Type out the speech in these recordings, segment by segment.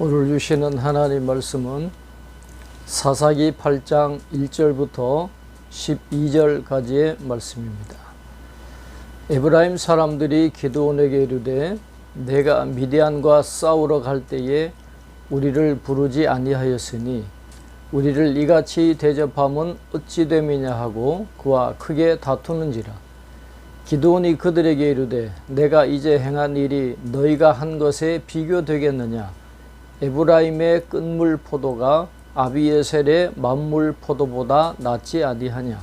오늘 주시는 하나님 말씀은 사사기 8장 1절부터 12절까지의 말씀입니다. 에브라임 사람들이 기드온에게 이르되 내가 미디안과 싸우러 갈 때에 우리를 부르지 아니하였으니 우리를 이같이 대접함은 어찌 됨이냐 하고 그와 크게 다투는지라 기드온이 그들에게 이르되 내가 이제 행한 일이 너희가 한 것에 비교되겠느냐 에브라임의 끝물 포도가 아비에셀의 만물 포도보다 낫지 아니하냐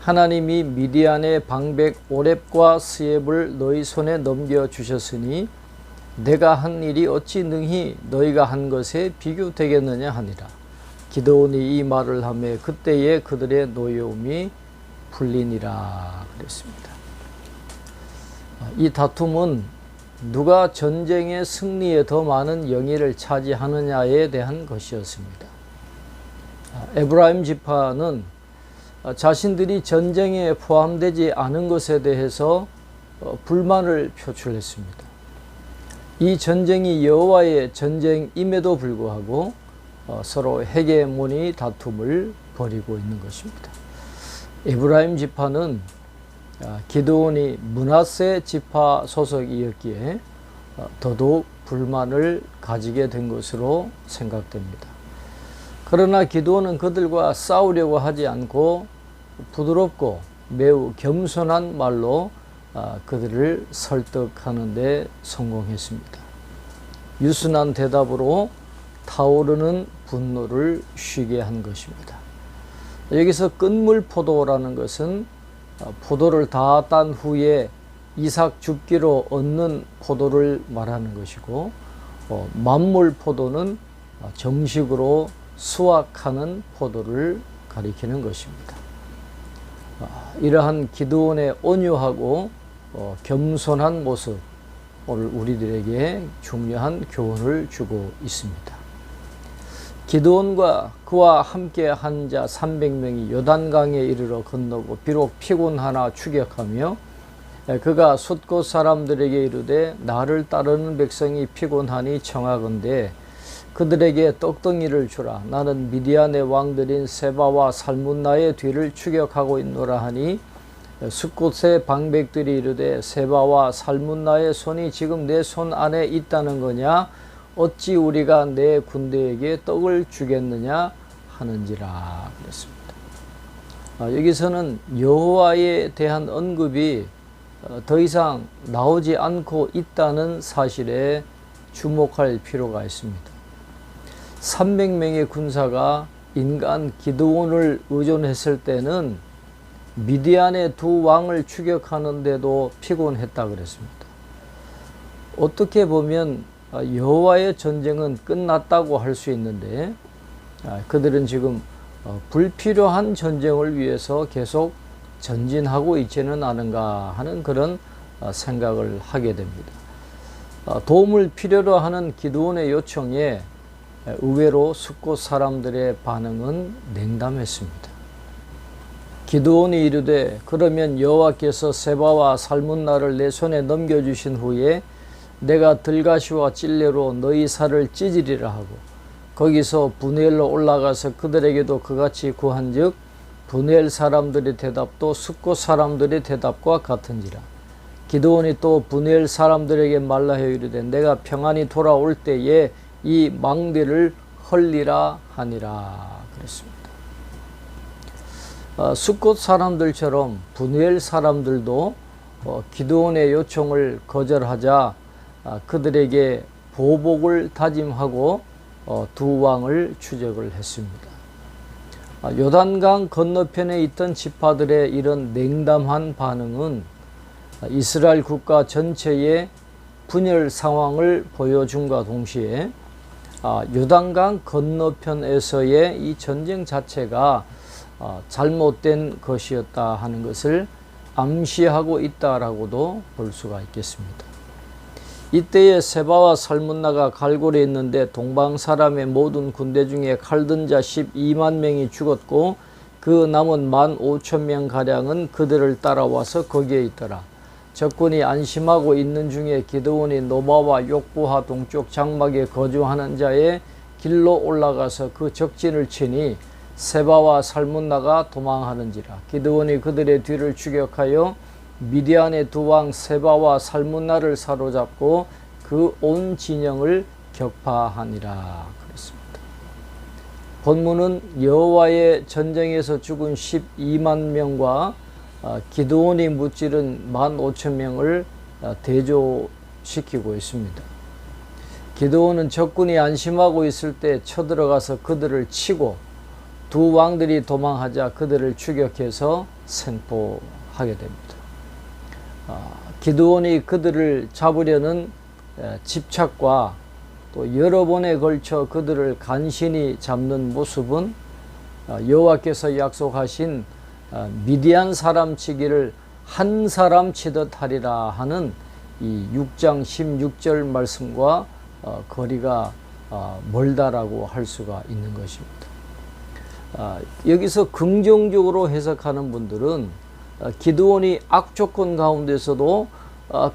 하나님이 미디안의 방백 오렙과 스엡을 너희 손에 넘겨 주셨으니 내가 한 일이 어찌 능히 너희가 한 것에 비교되겠느냐 하니라 기도온이 이 말을 하며 그때에 그들의 노여움이 풀리니라 그랬습니다. 이 다툼은 누가 전쟁의 승리에 더 많은 영예를 차지하느냐에 대한 것이었습니다. 에브라임 지파는 자신들이 전쟁에 포함되지 않은 것에 대해서 불만을 표출했습니다. 이 전쟁이 여호와의 전쟁임에도 불구하고 서로 헤게모니 다툼을 벌이고 있는 것입니다. 에브라임 지파는 기드온이 문하세 지파 소속이었기에 더더욱 불만을 가지게 된 것으로 생각됩니다. 그러나 기도는 그들과 싸우려고 하지 않고 부드럽고 매우 겸손한 말로 그들을 설득하는 데 성공했습니다. 유순한 대답으로 타오르는 분노를 쉬게 한 것입니다. 여기서 끝물 포도라는 것은 포도를 다 딴 후에 이삭 줍기로 얻는 포도를 말하는 것이고 어, 만물 포도는 정식으로 수확하는 포도를 가리키는 것입니다. 아, 이러한 기도원의 온유하고 어, 겸손한 모습 오늘 우리들에게 중요한 교훈을 주고 있습니다. 기도원과 그와 함께 한 자 300명이 요단강에 이르러 건너고 비록 피곤하나 추격하며 그가 숫곳 사람들에게 이르되 나를 따르는 백성이 피곤하니 청하건대 그들에게 떡덩이를 주라. 나는 미디안의 왕들인 세바와 살문나의 뒤를 추격하고 있노라 하니 숫곳의 방백들이 이르되 세바와 살문나의 손이 지금 내 손 안에 있다는 거냐 어찌 우리가 내 군대에게 떡을 주겠느냐 하는지라 그랬습니다. 아, 여기서는 여호와에 대한 언급이 어, 더 이상 나오지 않고 있다는 사실에 주목할 필요가 있습니다. 300명의 군사가 인간 기드온을 의존했을 때는 미디안의 두 왕을 추격하는데도 피곤했다 그랬습니다. 어떻게 보면 여호와의 전쟁은 끝났다고 할 수 있는데 아, 그들은 지금 어, 불필요한 전쟁을 위해서 계속 전진하고 있지는 않은가 하는 그런 어, 생각을 하게 됩니다. 어, 도움을 필요로 하는 기도원의 요청에 의외로 숙고 사람들의 반응은 냉담했습니다. 기도원이 이르되 그러면 여호와께서 세바와 살문나를 내 손에 넘겨주신 후에 내가 들가시와 찔레로 너희 살을 찢으리라 하고 거기서 분엘로 올라가서 그들에게도 그같이 구한즉 분엘 사람들의 대답도 숙고 사람들의 대답과 같은지라 기도원이 또 분엘 사람들에게 말라하여 이르되 내가 평안히 돌아올 때에 이 망대를 헐리라 하니라 그랬습니다. 어, 숙곳 사람들처럼 분엘 사람들도 어, 기도원의 요청을 거절하자 어, 그들에게 보복을 다짐하고 어, 두 왕을 추적을 했습니다. 아, 요단강 건너편에 있던 지파들의 이런 냉담한 반응은 이스라엘 국가 전체의 분열 상황을 보여준과 동시에 아, 요단강 건너편에서의 이 전쟁 자체가 아, 잘못된 것이었다 하는 것을 암시하고 있다라고도 볼 수가 있겠습니다. 이때에 세바와 살문나가 갈고리에 있는데 동방 사람의 모든 군대 중에 칼든 자 12만 명이 죽었고 그 남은 만 5천 명 가량은 그들을 따라와서 거기에 있더라. 적군이 안심하고 있는 중에 기드온이 노바와 욕부하 동쪽 장막에 거주하는 자의 길로 올라가서 그 적진을 치니 세바와 살문나가 도망하는지라 기드온이 그들의 뒤를 추격하여 미디안의 두 왕 세바와 살문나를 사로잡고 그 온 진영을 격파하니라 그랬습니다. 본문은 여호와의 전쟁에서 죽은 12만 명과 아, 기드온이 무찌른 1만 5천 명을 아, 대조시키고 있습니다. 기드온은 적군이 안심하고 있을 때 쳐들어가서 그들을 치고 두 왕들이 도망하자 그들을 추격해서 생포하게 됩니다. 아, 기드온이 그들을 잡으려는 집착과 또 여러 번에 걸쳐 그들을 간신히 잡는 모습은 여호와께서 약속하신 미디안 사람 치기를 한 사람 치듯 하리라 하는 이 6장 16절 말씀과 어, 거리가 어, 멀다라고 할 수가 있는 것입니다. 아, 여기서 긍정적으로 해석하는 분들은 어, 기드온이 악조건 가운데서도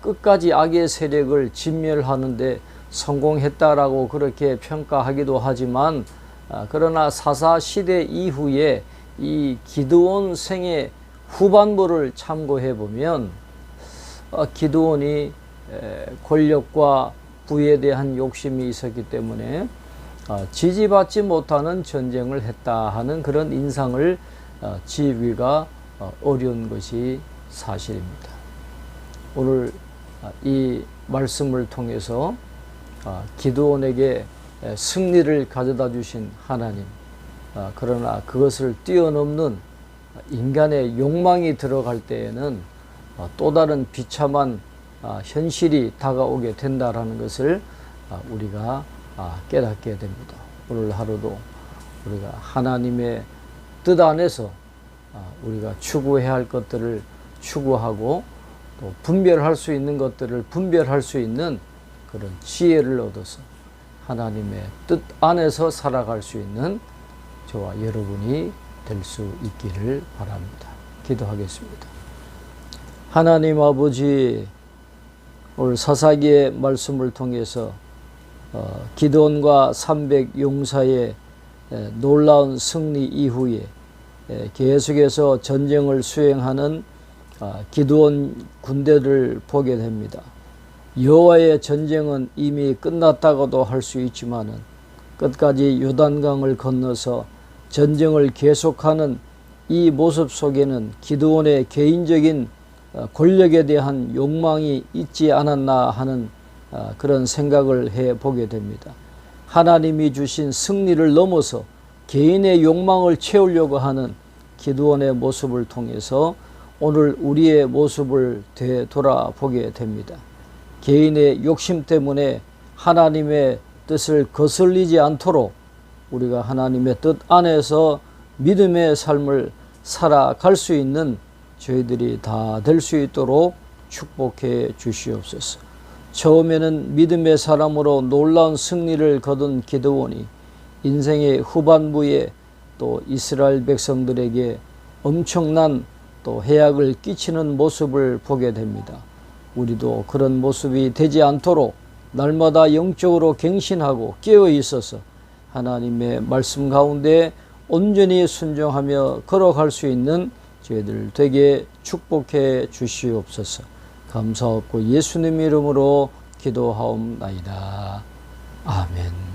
끝까지 악의 세력을 진멸하는데 성공했다라고 그렇게 평가하기도 하지만 아, 그러나 사사 시대 이후에 이 기드온 생의 후반부를 참고해 보면 어, 기드온이 권력과 부에 대한 욕심이 있었기 때문에 어, 지지받지 못하는 전쟁을 했다 하는 그런 인상을 어, 지휘가 어려운 것이 사실입니다. 오늘 이 말씀을 통해서 기드온에게 승리를 가져다 주신 하나님 아, 그러나 그것을 뛰어넘는 인간의 욕망이 들어갈 때에는 아, 또 다른 비참한 아, 현실이 다가오게 된다라는 것을 우리가 깨닫게 됩니다. 오늘 하루도 우리가 하나님의 뜻 안에서 우리가 추구해야 할 것들을 추구하고 또 분별할 수 있는 것들을 분별할 수 있는 그런 지혜를 얻어서 하나님의 뜻 안에서 살아갈 수 있는 저와 여러분이 될 수 있기를 바랍니다. 기도하겠습니다. 하나님 아버지, 오늘 사사기의 말씀을 통해서 어, 기도원과 300 용사의 에, 놀라운 승리 이후에 에, 계속해서 전쟁을 수행하는 아, 기도원 군대를 보게 됩니다. 여호와의 전쟁은 이미 끝났다고도 할 수 있지만은 끝까지 요단강을 건너서 전쟁을 계속하는 이 모습 속에는 기드온의 개인적인 어, 권력에 대한 욕망이 있지 않았나 하는 어, 그런 생각을 해 보게 됩니다. 하나님이 주신 승리를 넘어서 개인의 욕망을 채우려고 하는 기드온의 모습을 통해서 오늘 우리의 모습을 되돌아보게 됩니다. 개인의 욕심 때문에 하나님의 뜻을 거슬리지 않도록 우리가 하나님의 뜻 안에서 믿음의 삶을 살아갈 수 있는 저희들이 다 될 수 있도록 축복해 주시옵소서. 처음에는 믿음의 사람으로 놀라운 승리를 거둔 기드온이 인생의 후반부에 또 이스라엘 백성들에게 엄청난 또 해악을 끼치는 모습을 보게 됩니다. 우리도 그런 모습이 되지 않도록 날마다 영적으로 갱신하고 깨어 있어서 하나님의 말씀 가운데 온전히 순종하며 걸어갈 수 있는 저희들 되게 축복해 주시옵소서. 감사하고 예수님 이름으로 기도하옵나이다. 아멘.